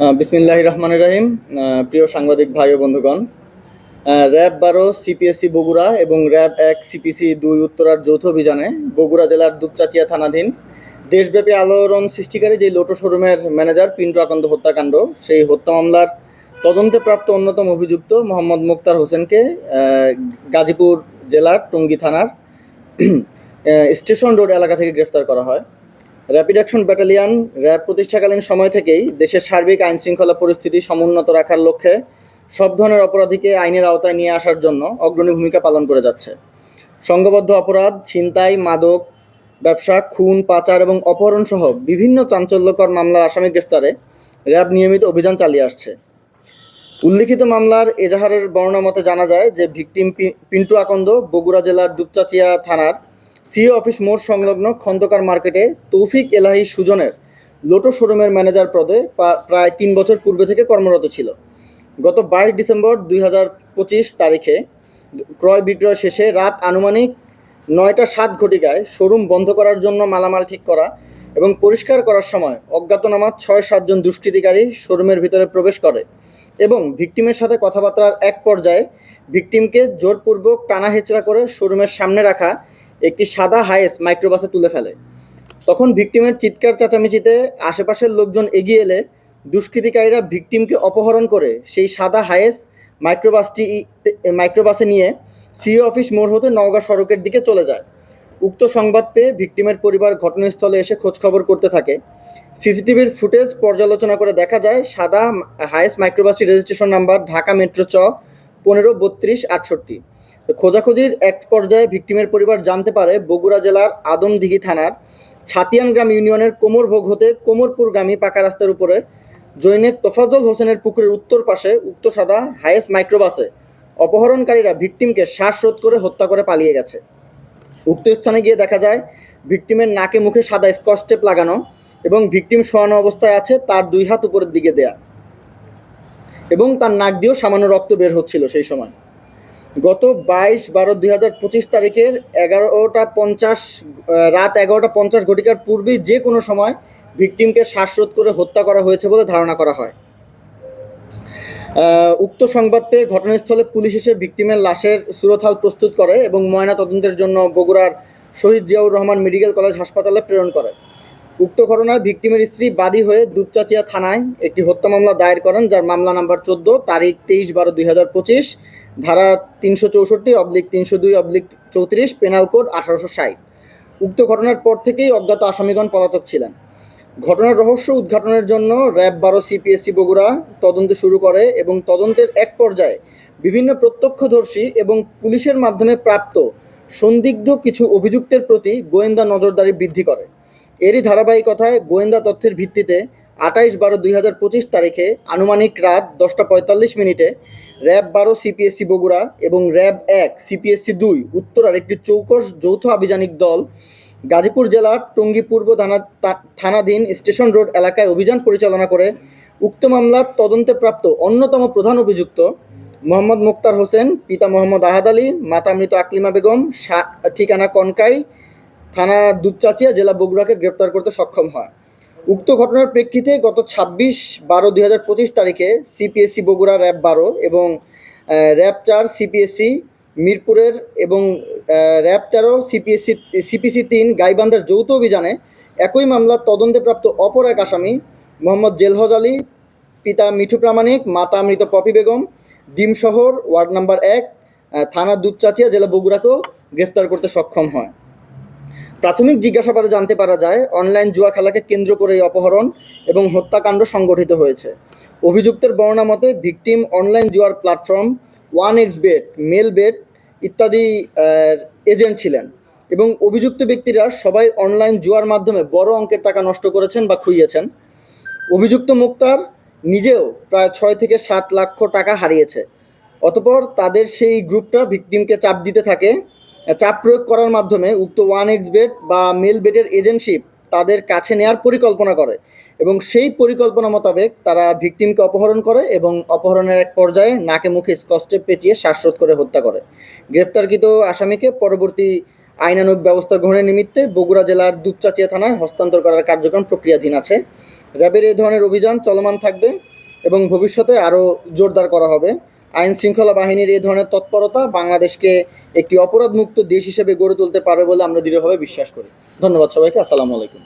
বিসমিল্লাহ রহমান রাহিম প্রিয় সাংবাদিক ভাই ও বন্ধুগণ। র্যাব বারো সিপিএসসি বগুড়া এবং র্যাব এক সিপিসি দুই উত্তরার যৌথ অভিযানে বগুড়া জেলার দুপচাচিয়া থানাধীন দেশব্যাপী আলোড়ন সৃষ্টিকারী যে লোটো শোরুমের ম্যানেজার পিন্টু আকন্দ হত্যাকাণ্ড, সেই হত্যা মামলার তদন্তে প্রাপ্ত অন্যতম অভিযুক্ত মোহাম্মদ মুক্তার হোসেনকে গাজীপুর জেলার টঙ্গী থানার স্টেশন রোড এলাকা থেকে গ্রেফতার করা হয়। র্যাপিড অ্যাকশন ব্যাটালিয়ন র্যাব প্রতিষ্ঠাকালীন সময় থেকেই দেশের সার্বিক আইন শৃঙ্খলা পরিস্থিতি সমুন্নত রাখার লক্ষ্যে সব ধরনের অপরাধীকে আইনের আওতায় নিয়ে আসার জন্য অগ্রণী ভূমিকা পালন করে যাচ্ছে। সংঘবদ্ধ অপরাধ, ছিনতাই, মাদক, ব্যবসা, খুন, পাচার এবং অপহরণ সহ বিভিন্ন চাঞ্চল্যকর মামলার আসামি গ্রেফতারে র্যাব নিয়মিত অভিযান চালিয়ে আসছে। উল্লিখিত মামলার এজাহারের বর্ণনা মতে জানা যায় যে ভিকটিম পিন্টু আকন্দ বগুড়া জেলার দুপচাচিয়া থানার সিও অফিস মোড় সংলগ্ন খন্দকার মার্কেটে তৌফিক এলাহি সুজনের লোটো শোরুমের ম্যানেজার পদে প্রায় তিন বছর পূর্বে থেকে কর্মরত ছিল। গত বাইশ ডিসেম্বর দুই হাজার পঁচিশ তারিখে ক্রয় বিক্রয় শেষে রাত আনুমানিক নয়টা সাত ঘটিকায় শোরুম বন্ধ করার জন্য মালামাল ঠিক করা এবং পরিষ্কার করার সময় অজ্ঞাতনামা ছয় সাতজন দুষ্কৃতিকারী শোরুমের ভিতরে প্রবেশ করে এবং ভিকটিমের সাথে কথাবার্তার এক পর্যায়ে ভিকটিমকে জোরপূর্বক টানা হেচড়া করে শোরুমের সামনে রাখা একটি সাদা হাইস মাইক্রোবাসে তুলে ফেলে। তখন ভিকটিমের চিৎকার চেঁচামেচিতে আশেপাশের লোকজন এগিয়ে এলে দুষ্কৃতিকারীরা ভিকটিমকে অপহরণ করে সেই সাদা হায়েস মাইক্রোবাসটি মাইক্রোবাসে নিয়ে সিও অফিস মোড় হতে নওগাঁ সড়কের দিকে চলে যায়। উক্ত সংবাদ পেয়ে ভিকটিমের পরিবার ঘটনাস্থলে এসে খোঁজখবর করতে থাকে। সিসিটিভির ফুটেজ পর্যালোচনা করে দেখা যায়, সাদা হায়েস মাইক্রোবাসটি রেজিস্ট্রেশন নাম্বার ঢাকা মেট্রো চ পনেরো বত্রিশ আটষট্টি। খোঁজাখুঁজির এক পর্যায়ে ভিকটিমের পরিবার জানতে পারে বগুড়া জেলার আদমদিঘি থানার ছাতিয়ান গ্রাম ইউনিয়নের কোমরভোগ হতে কোমরপুরগামী পাকা রাস্তার উপরে জৈনেক তোফাজল হোসেনের পুকুরের উত্তর পাশে উক্ত সাদা হায়েস্ট মাইক্রোবাসে অপহরণকারীরা ভিকটিমকে শ্বাসরোধ করে হত্যা করে পালিয়ে গেছে। উক্ত স্থানে গিয়ে দেখা যায়, ভিকটিমের নাকে মুখে সাদা স্কচ লাগানো এবং ভিকটিম শোয়ানো অবস্থায় আছে তার দুই হাত উপরের দিকে দেয়া এবং তার নাক দিয়েও সামান্য রক্ত বের হচ্ছিল সেই সময়। গত বাইশ বারো দুই হাজার পঁচিশ তারিখের এগারোটা পঞ্চাশ রাত এগারোটা পঞ্চাশ ঘটিকার পূর্বে যে কোনো সময় ভিকটিমকে শ্বাসরোধ করে হত্যা করা হয়েছে বলে ধারণা করা হয়। উক্ত সংবাদ পেয়ে ঘটনাস্থলে পুলিশ এসে ভিকটিমের লাশের সুরথাল প্রস্তুত করে এবং ময়না তদন্তের জন্য বগুড়ার শহীদ জিয়াউর রহমান মেডিকেল কলেজ হাসপাতালে প্রেরণ করে। উক্ত ঘটনায় ভিকটিমের স্ত্রী বাদী হয়ে দুপচাচিয়া থানায় একটি হত্যা মামলা দায়ের করেন, যার মামলা নাম্বার চোদ্দ, তারিখ তেইশ বারো দুই হাজার পঁচিশ ধারা তিনশো চৌষট্টি অবলিক তিনশো দুই অবলিক চৌত্রিশ পেনাল কোড আঠারোশো ষাট। উক্ত ঘটনার পর থেকেই অজ্ঞাত আসামিগণ পলাতক ছিলেন। ঘটনার রহস্য উদ্ঘাটনের জন্য র্যাব বারো সিপিএসসি বগুড়া তদন্ত শুরু করে এবং তদন্তের এক পর্যায়ে বিভিন্ন প্রত্যক্ষদর্শী এবং পুলিশের মাধ্যমে প্রাপ্ত সন্দিগ্ধ কিছু অভিযুক্তের প্রতি গোয়েন্দা নজরদারি বৃদ্ধি করে। এরই ধারাবাহিকতায় গোয়েন্দা তথ্যের ভিত্তিতে আঠাইশ বারো দুই হাজার পঁচিশ তারিখে আনুমানিক রাত দশটা পঁয়তাল্লিশ মিনিটে র্যাব বারো সিপিএসসি বগুড়া এবং র্যাব এক সিপিএসসি দুই উত্তরার একটি চৌকস যৌথ আভিযানিক দল, গাজীপুর জেলার টঙ্গী পূর্ব থানা থানাধীন স্টেশন রোড এলাকায় অভিযান পরিচালনা করে উক্ত মামলার তদন্তে প্রাপ্ত অন্যতম প্রধান অভিযুক্ত মোহাম্মদ মুক্তার হোসেন, পিতা মোহাম্মদ আহাদ আলী, মাতা মৃত আকলিমা বেগম ঠিকানা কনকাই, থানা দুপচাচিয়া, জেলা বগুড়াকে গ্রেপ্তার করতে সক্ষম হয়। উক্ত ঘটনার প্রেক্ষিতে গত ছাব্বিশ বারো দুই হাজার পঁচিশ তারিখে সিপিএসসি বগুড়া র্যাব বারো এবং র্যাব চার সিপিএসসি মিরপুরের এবং র্যাব তেরো সিপিএসসি, সিপিসি তিন গাইবান্ধার যৌথ অভিযানে একই মামলার তদন্তে প্রাপ্ত অপর এক আসামি মোহাম্মদ জেলহজ আলী, পিতা মিঠু প্রামাণিক, মাতা মৃত পপি বেগম ডিমশহর ওয়ার্ড নাম্বার এক থানা দুপচাচিয়া জেলা বগুড়াকেও গ্রেফতার করতে সক্ষম হয়। প্রাথমিক জিজ্ঞাসাবাদে জানতে পারা যায়, অনলাইন জুয়া খেলাকে কেন্দ্র করে এই অপহরণ এবং হত্যাকাণ্ড সংগঠিত হয়েছে। অভিযুক্তের বর্ণনা মতে, ভিকটিম অনলাইন জুয়ার platform one X bet Melbet ইত্যাদি এজেন্ট ছিলেন এবং অভিযুক্ত ব্যক্তিরা সবাই অনলাইন জুয়ার মাধ্যমে বড় অঙ্কের টাকা নষ্ট করেছেন বা খুইয়েছেন। অভিযুক্ত মুক্তার নিজেও প্রায় ছয় থেকে সাত লক্ষ টাকা হারিয়েছে। অতপর তাদের সেই গ্রুপটা ভিকটিমকে চাপ দিতে থাকে। চাপ প্রয়োগ করার মাধ্যমে উক্ত ওয়ান এক্স বেড বা মেল বেডের এজেন্টশিপ তাদের কাছে নেয়ার পরিকল্পনা করে এবং সেই পরিকল্পনা মোতাবেক তারা ভিকটিমকে অপহরণ করে এবং অপহরণের এক পর্যায়ে নাকে মুখে স্কচটে পেঁচিয়ে শ্বাসরোধ করে হত্যা করে। গ্রেপ্তারকৃত আসামিকে পরবর্তী আইনানুগ ব্যবস্থা গ্রহণের নিমিত্তে বগুড়া জেলার দুপচাচিয়া থানায় হস্তান্তর করার কার্যক্রম প্রক্রিয়াধীন আছে। র্যাবের এই ধরনের অভিযান চলমান থাকবে এবং ভবিষ্যতে আরও জোরদার করা হবে। আইন শৃঙ্খলা বাহিনীর এই ধরনের তৎপরতা বাংলাদেশকে একটি অপরাধমুক্ত দেশ হিসেবে গড়ে তুলতে পারবে বলে আমরা দৃঢ়ভাবে বিশ্বাস করি। ধন্যবাদ সবাইকে, আসসালামু আলাইকুম।